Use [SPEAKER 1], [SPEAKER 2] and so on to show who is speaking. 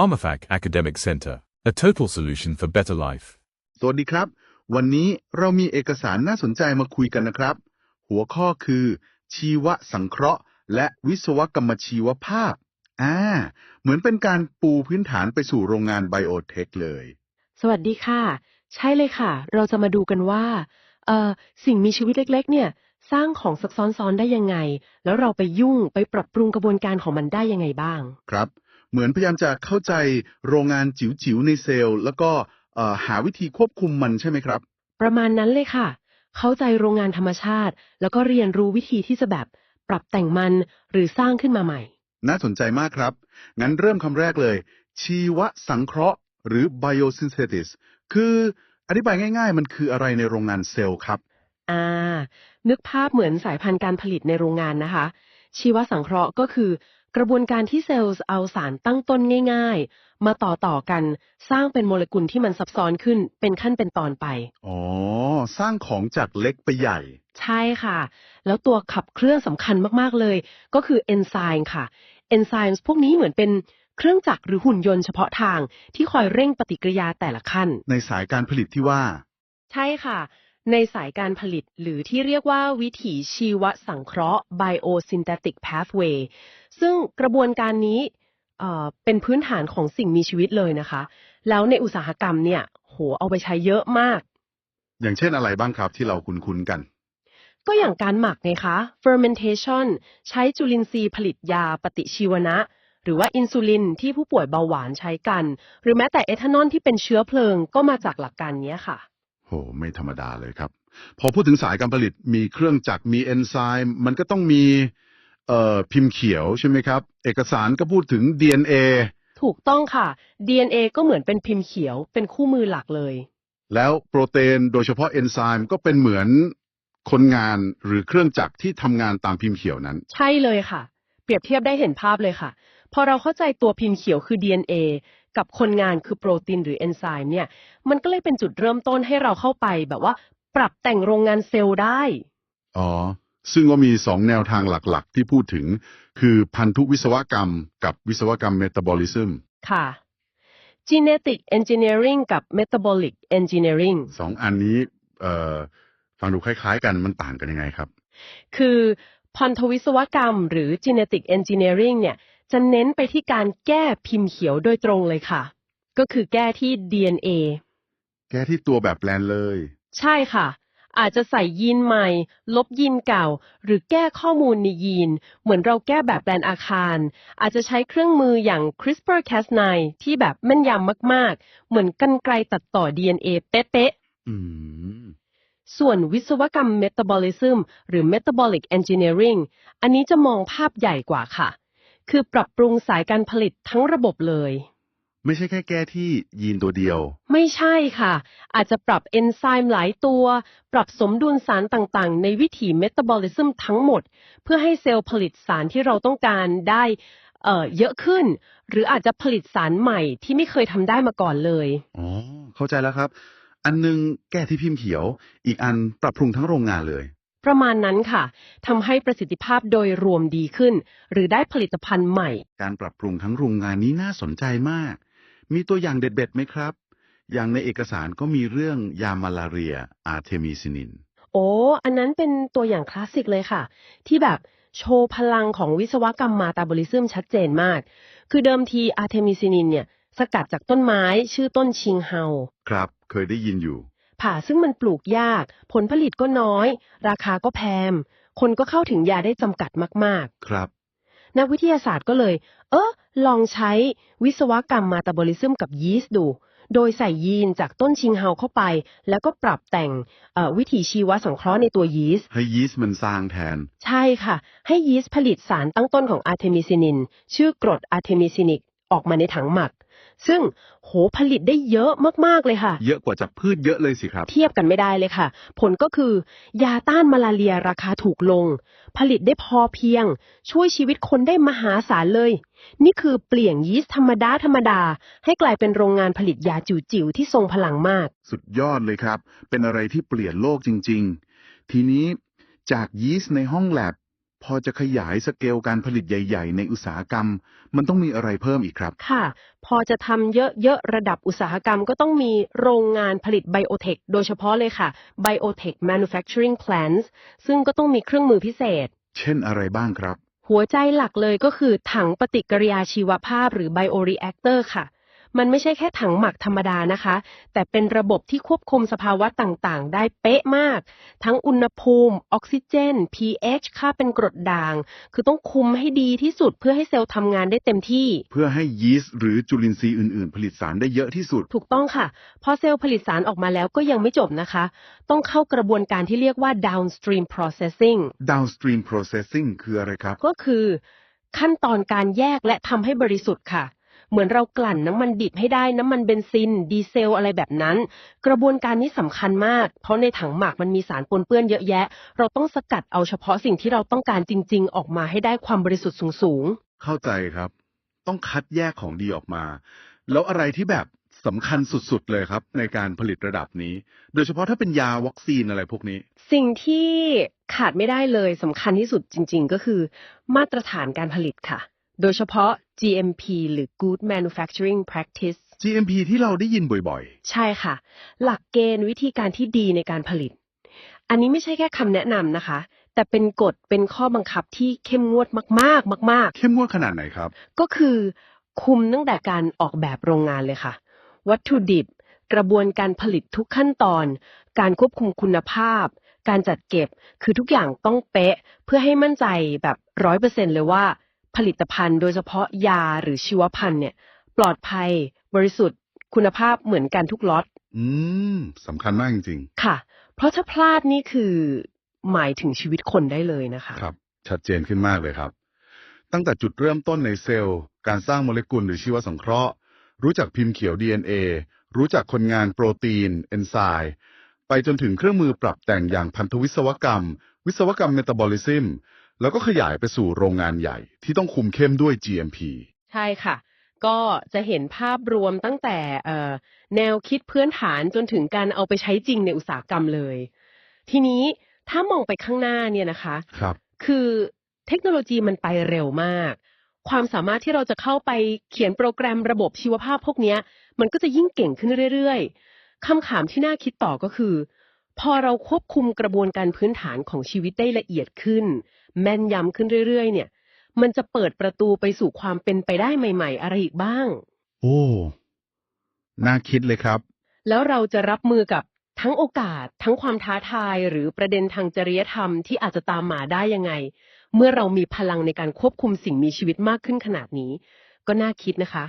[SPEAKER 1] PharmaFac Academic Center, a total solution for better life.
[SPEAKER 2] สวัสดีครับ วันนี้เรามีเอกสารน่าสนใจมาคุยกันนะครับ หัวข้อคือ ชีวสังเคราะห์ และวิศวกรรมชีวภาพ อ่า เหมือนเป็นการปูพื้นฐานไปสู่โรงงานไบโอเทคเลย
[SPEAKER 3] สวัสดีค่ะ ใช่เลยค่ะ เราจะมาดูกันว่า เอ่อ สิ่งมีชีวิตเล็ก ๆ เนี่ย สร้างของซับซ้อนๆได้ยังไง แล้วเราไปยุ่งไปปรับปรุงกระบวนการของมันได้ยังไงบ้าง
[SPEAKER 2] ครับ เหมือนพยายามจะเข้าใจโรงงานจิ๋วๆในเซลล์ แล้วก็เอ่อหาวิธีควบคุมมันใช่ไหมครับ
[SPEAKER 3] ประมาณนั้นเลยค่ะ เข้าใจโรงงานธรรมชาติ แล้วก็เรียนรู้วิธีที่จะแบบปรับแต่งมันหรือสร้างขึ้นมาใหม่
[SPEAKER 2] น่าสนใจมากครับ งั้นเริ่มคำแรกเลย ชีวสังเคราะห์ หรือ biosynthesis คืออธิบายง่ายๆ มันคืออะไรในโรงงานเซลล์ครับ
[SPEAKER 3] อ่า นึกภาพเหมือนสายพันธุ์การผลิตในโรงงานนะคะ ชีวสังเคราะห์ก็คือ กระบวนการที่เซลล์เอาสารตั้งต้นง่าย ๆ มาต่อต่อๆกันสร้างเป็นโมเลกุลที่มันซับซ้อนขึ้นเป็นขั้นเป็นตอนไป
[SPEAKER 2] อ๋อ สร้างของจากเล็กไปใหญ่
[SPEAKER 3] ใช่ค่ะ แล้วตัวขับเคลื่อนสำคัญมากๆเลย ก็คือเอนไซม์ค่ะเอนไซม์พวกนี้เหมือนเป็นเครื่องจักรหรือหุ่นยนต์เฉพาะทางที่คอยเร่งปฏิกิริยาแต่ละขั้น
[SPEAKER 2] ในสายการผลิตที่ว่า
[SPEAKER 3] ใช่ค่ะ ในสายการผลิตหรือที่เรียกว่าวิถีชีวสังเคราะห์ biosynthetic pathway ซึ่งกระบวนการนี้เอ่อเป็นพื้นฐานของสิ่งมีชีวิตเลยนะคะ แล้วในอุตสาหกรรมเนี่ย โหเอาไปใช้เยอะมาก
[SPEAKER 2] อย่างเช่นอะไรบ้างครับที่เราคุ้นๆกัน
[SPEAKER 3] ก็อย่างการหมักไงคะ fermentation ใช้จุลินทรีย์ผลิตยาปฏิชีวนะ หรือว่าอินซูลินที่ผู้ป่วยเบาหวานใช้กัน หรือแม้แต่เอทานอลที่เป็นเชื้อเพลิงก็มาจากหลักการเนี้ยค่ะ
[SPEAKER 2] โหไม่ธรรมดาเลยครับ พอพูดถึงสายการผลิตมีเครื่องจักรมีเอนไซม์มันก็ต้องมีเอ่อพิมพ์เขียวใช่ไหมครับ เอกสารก็พูดถึง DNA
[SPEAKER 3] ถูกต้องค่ะ DNA ก็เหมือนเป็นพิมพ์เขียวเป็นคู่มือหลักเลย
[SPEAKER 2] แล้วโปรตีนโดยเฉพาะเอนไซม์ก็เป็นเหมือนคนงานหรือเครื่องจักรที่ทำงานตามพิมพ์เขียวนั้น
[SPEAKER 3] ใช่เลยค่ะ เปรียบเทียบได้เห็นภาพเลยค่ะ พอเราเข้าใจตัวพิมพ์เขียวคือ DNA กับคนงานคือโปรตีนหรือเอนไซม์เนี่ย มันก็เลยเป็นจุดเริ่มต้นให้เราเข้าไปแบบว่า ปรับแต่งโรงงานเซลล์ได้
[SPEAKER 2] อ๋อ ซึ่งก็มีสองแนวทางหลักๆ ที่พูดถึง คือพันธุวิศวกรรม กับวิศวกรรมเมตาบอลิซึม
[SPEAKER 3] ค่ะ genetic engineering กับ metabolic engineering
[SPEAKER 2] สองอันนี้เอ่อฟังดูคล้ายๆ กันมันต่างกันยังไงครับ
[SPEAKER 3] คือพันธวิศวกรรมหรือ genetic engineering เนี่ย จะเน้นไปที่การแก้พิมพ์เขียวโดยตรงเลยค่ะ ก็คือแก้ที่ DNA
[SPEAKER 2] แก้ที่ตัวแบบแปลนเลยใช่
[SPEAKER 3] ใช่ค่ะ อาจจะใส่ยีนใหม่ ลบยีนเก่า หรือแก้ข้อมูลในยีน เหมือนเราแก้แบบแปลนอาคาร อาจจะใช้เครื่องมืออย่าง CRISPR-Cas9 ที่แบบแม่นยำมาก ๆ เหมือนกันไกลตัดต่อ DNA เป๊ะๆ
[SPEAKER 2] อืม
[SPEAKER 3] ส่วนวิศวกรรม Metabolism หรือ Metabolic Engineering อันนี้จะมองภาพใหญ่กว่าค่ะ คือปรับปรุงสายการผลิตทั้งระบบเลย
[SPEAKER 2] ไม่ใช่แค่แก้ที่ยีนตัวเดียว
[SPEAKER 3] ไม่ใช่ค่ะ อาจจะปรับเอนไซม์หลายตัว ปรับสมดุลสารต่างๆ ในวิถี Metabolism ทั้งหมด เพื่อให้เซลล์ผลิตสารที่เราต้องการได้เอ่อเยอะขึ้น หรืออาจจะผลิตสารใหม่ที่ไม่เคยทำได้มาก่อนเลย
[SPEAKER 2] อ๋อ เข้าใจแล้วครับ อันหนึงแก้ที่พิมพ์เขียว อีกอันปรับปรุงทั้งโรงงานเลย
[SPEAKER 3] ประมาณนั้นค่ะทำให้ประสิทธิภาพโดยรวมดีขึ้น หรือได้ผลิตภัณฑ์ใหม่
[SPEAKER 2] การปรับปรุงทั้งโรงงานนี้น่าสนใจมาก มีตัวอย่างเด็ดๆไหมครับ อย่างในเอกสารก็มีเรื่องยามาลาเรียอาร์เทมิซินิน
[SPEAKER 3] โอ้อันนั้นเป็นตัวอย่างคลาสสิกเลยค่ะ ที่แบบโชว์พลังของวิศวกรรมมาตาบอลิซึมชัดเจนมาก คือเดิมทีอาร์เทมิซินินเนี่ยสกัดจากต้นไม้ชื่อต้นชิงเฮา
[SPEAKER 2] ครับ เคยได้ยินอยู่
[SPEAKER 3] ผ่าซึ่งมันปลูกยาก ผลผลิตก็น้อย ราคาก็แพงคนก็เข้าถึงยาได้จำกัดมาก
[SPEAKER 2] ครับ
[SPEAKER 3] ๆนักวิทยาศาสตร์ก็เลย เออลองใช้วิศวกรรมมาตาบอลิซึมกับยีสต์ดู โดยใส่ยีนจากต้นชิงเฮาเข้าไป แล้วก็ปรับแต่งเอ่อวิถีชีวสังเคราะห์ในตัวยีสต์
[SPEAKER 2] ให้ยีสต์มันสร้างแทน
[SPEAKER 3] ใช่ค่ะ ให้ยีสต์ผลิตสารตั้งต้นของอาร์เทมิซินิน ชื่อกรดอาร์เทมิซินิกออกมาในถังหมัก ซึ่งโหผลิตได้เยอะมากๆเลยค่ะ
[SPEAKER 2] เยอะกว่าจากพืชเยอะเลยสิครับ
[SPEAKER 3] เทียบกันไม่ได้เลยค่ะ ผลก็คือยาต้านมาลาเรียราคาถูกลง ผลิตได้พอเพียง ช่วยชีวิตคนได้มหาศาลเลย นี่คือเปลี่ยนยีสต์ธรรมดาธรรมดา ให้กลายเป็นโรงงานผลิตยาจิ๋วๆที่ทรงพลังมาก
[SPEAKER 2] สุดยอดเลยครับ เป็นอะไรที่เปลี่ยนโลกจริง ๆ ทีนี้จากยีสต์ในห้องแลบ พอจะขยายสเกลการผลิตใหญ่ ๆ ในอุตสาหกรรม มันต้องมีอะไรเพิ่มอีกครับ
[SPEAKER 3] ค่ะ พอจะทำเยอะๆ ระดับอุตสาหกรรมก็ต้องมีโรงงานผลิตไบโอเทคโดยเฉพาะเลยค่ะ Biotech Manufacturing Plants ซึ่งก็ต้องมีเครื่องมือพิเศษ
[SPEAKER 2] เช่นอะไรบ้างครับ
[SPEAKER 3] หัวใจหลักเลยก็คือถังปฏิกิริยาชีวภาพหรือ bioreactor ค่ะ มันไม่ใช่แค่ถังหมักธรรมดานะคะ แต่เป็นระบบที่ควบคุมสภาวะต่างๆ ได้เป๊ะมาก ทั้งอุณหภูมิ ออกซิเจน pH ค่าเป็นกรดด่าง คือต้องคุมให้ดีที่สุดเพื่อให้เซลล์ทำงานได้เต็มที่
[SPEAKER 2] เพื่อให้ยีสต์หรือจุลินทรีย์อื่นๆ ผลิตสารได้เยอะที่สุด
[SPEAKER 3] ถูกต้องค่ะ พอเซลล์ผลิตสารออกมาแล้วก็ยังไม่จบนะคะ ต้องเข้ากระบวนการที่เรียกว่า downstream processing
[SPEAKER 2] downstream processing คืออะไรครับ
[SPEAKER 3] ก็คือขั้นตอนการแยกและทำให้บริสุทธิ์ค่ะ เหมือนเรากลั่นน้ำมันดิบให้ได้น้ำมันเบนซิน ดีเซลอะไรแบบนั้น กระบวนการนี้สำคัญมาก เพราะในถังหมักมันมีสารปนเปื้อนเยอะแยะ เราต้องสกัดเอาเฉพาะสิ่งที่เราต้องการจริง ๆ ออกมาให้ได้ความบริสุทธิ์สูง
[SPEAKER 2] เข้าใจครับ ต้องคัดแยกของดีออกมา แล้วอะไรที่แบบสำคัญสุด ๆ เลยครับ ในการผลิตระดับนี้ โดยเฉพาะถ้าเป็นยาวัคซีนอะไรพวกนี้
[SPEAKER 3] ๆสิ่งที่ขาดไม่ได้เลยสำคัญที่สุดจริง ๆ ก็คือ มาตรฐานการผลิตค่ะ โดยเฉพาะ GMP หรือ Good Manufacturing Practice
[SPEAKER 2] GMP ที่เราได้ยินบ่อย
[SPEAKER 3] ใช่ค่ะ หลักเกณฑ์วิธีการที่ดีในการผลิต อันนี้ไม่ใช่แค่คำแนะนำนะคะ แต่เป็นกฎเป็นข้อบังคับที่เข้มงวดมากๆ มาก
[SPEAKER 2] ๆเข้มงวดขนาดไหนครับ
[SPEAKER 3] ๆก็คือคุมตั้งแต่การออกแบบโรงงานเลยค่ะ วัตถุดิบ กระบวนการผลิตทุกขั้นตอน การควบคุมคุณภาพ การจัดเก็บคือทุกอย่างต้องเป๊ะ เพื่อให้มั่นใจแบบร้อยเปอร์เซ็นเลยว่า ผลิตภัณฑ์โดยเฉพาะยาหรือชีวพันธุ์เนี่ย ปลอดภัย บริสุทธิ์ คุณภาพเหมือนกันทุกล็อต
[SPEAKER 2] อืมสำคัญมากจริง
[SPEAKER 3] ค่ะ เพราะถ้าพลาดนี่คือหมายถึงชีวิตคนได้เลยนะคะ
[SPEAKER 2] ๆครับ ชัดเจนขึ้นมากเลยครับ ตั้งแต่จุดเริ่มต้นในเซลล์ การสร้างโมเลกุลหรือชีวสังเคราะห์ รู้จักพิมพ์เขียว DNA รู้จักคนงานโปรตีน เอนไซม์ไปจนถึงเครื่องมือปรับแต่งอย่างพันธวิศวกรรม วิศวกรรมเมตาบอลิซึม แล้วก็ขยายไปสู่โรงงานใหญ่ที่ต้องคุมเข้มด้วย GMP
[SPEAKER 3] ใช่ค่ะ ก็จะเห็นภาพรวมตั้งแต่เอ่อแนวคิดพื้นฐานจนถึงการเอาไปใช้จริงในอุตสาหกรรมเลย ทีนี้ถ้ามองไปข้างหน้าเนี่ยนะคะ
[SPEAKER 2] ครับ
[SPEAKER 3] คือเทคโนโลยีมันไปเร็วมาก ความสามารถที่เราจะเข้าไปเขียนโปรแกรมระบบชีวภาพพวกเนี้ยมันก็จะยิ่งเก่งขึ้นเรื่อยๆคำถามที่น่าคิดต่อก็คือ พอเราควบคุมกระบวนการพื้นฐานของชีวิตได้ละเอียดขึ้น แม่นยำขึ้นเรื่อยๆ เนี่ย มันจะเปิดประตูไปสู่ความเป็นไปได้ใหม่ ๆ อะไรอีกบ้าง
[SPEAKER 2] โอ้ น่าคิดเลยครับ
[SPEAKER 3] แล้วเราจะรับมือกับทั้งโอกาส ทั้งความท้าทายหรือประเด็นทางจริยธรรมที่อาจจะตามมาได้ยังไง เมื่อเรามีพลังในการควบคุมสิ่งมีชีวิตมากขึ้นขนาดนี้ ก็น่าคิดนะคะ